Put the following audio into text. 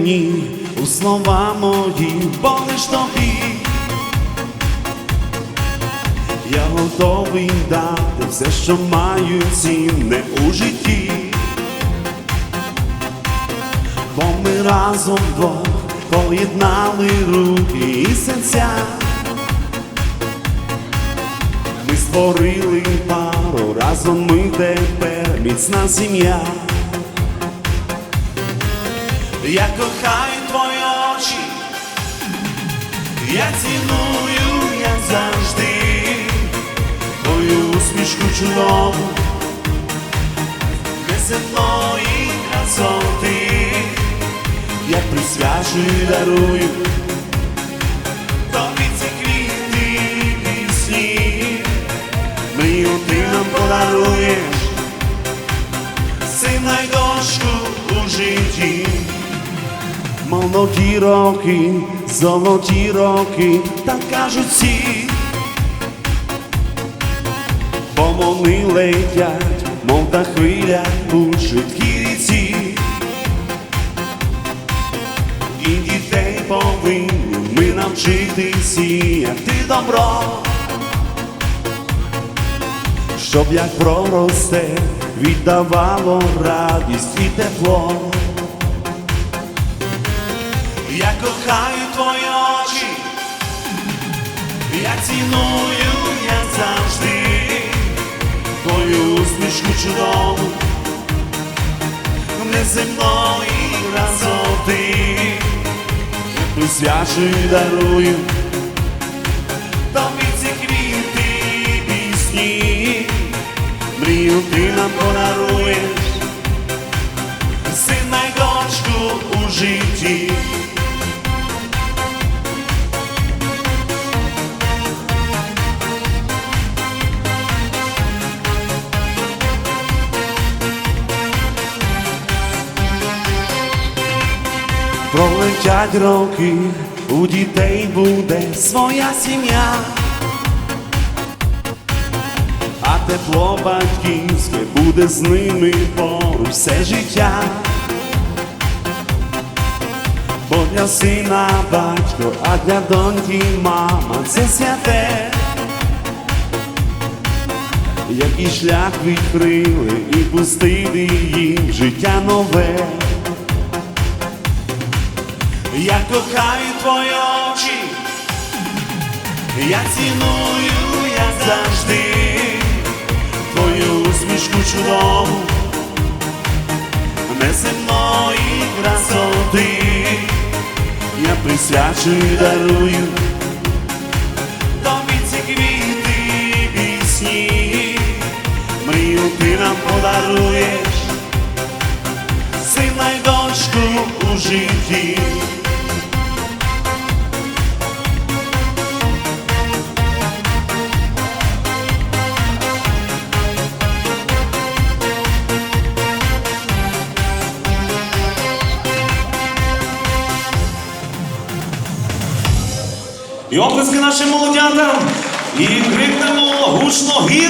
мені у слова мої, бо лиш тобі. Я готовий дати все, що маю цінне у житті. Бо ми разом двох поєднали руки і серця. Ми створили пару, разом ми тепер міцна сім'я. Я кохаю твої очі, я ціную, як завжди, твою усмішку чудову, неземної красоти, я присвячую і дарую. Тобі ці квіти пісні, мрію ти нам подаруєш, сина й дочку у житті. Молоді роки, золоті роки, так кажуть всі, бо вони летять, мов та хвиля у швидкій ріці. І дітей повинні ми навчити сіяти добро, щоб як проросте, віддавало радість і тепло. Я кохаю твої очі, я ціную, як завжди, твою усмішку чудову, неземної красоти, я присвячую і дарую. Тобі квіти пісні, мрію ти нам подаруєш, й дочку у житті. Пролетять роки, у дітей буде своя сім'я, а тепло батьківське буде з ними поруч все життя. Бо для сина батько, а для доньки мама це святе. Який шлях відкрили і пустили їм життя нове. Я кохаю твої очі, я ціную, як завжди, твою усмішку чудову, неземної красоти, я присвячую дарую. Тобі ці квіти пісні, мрію ти нам подаруєш, сина й дочку у житті. І оплески нашим молодятам. І крикнемо гучно! Гірко!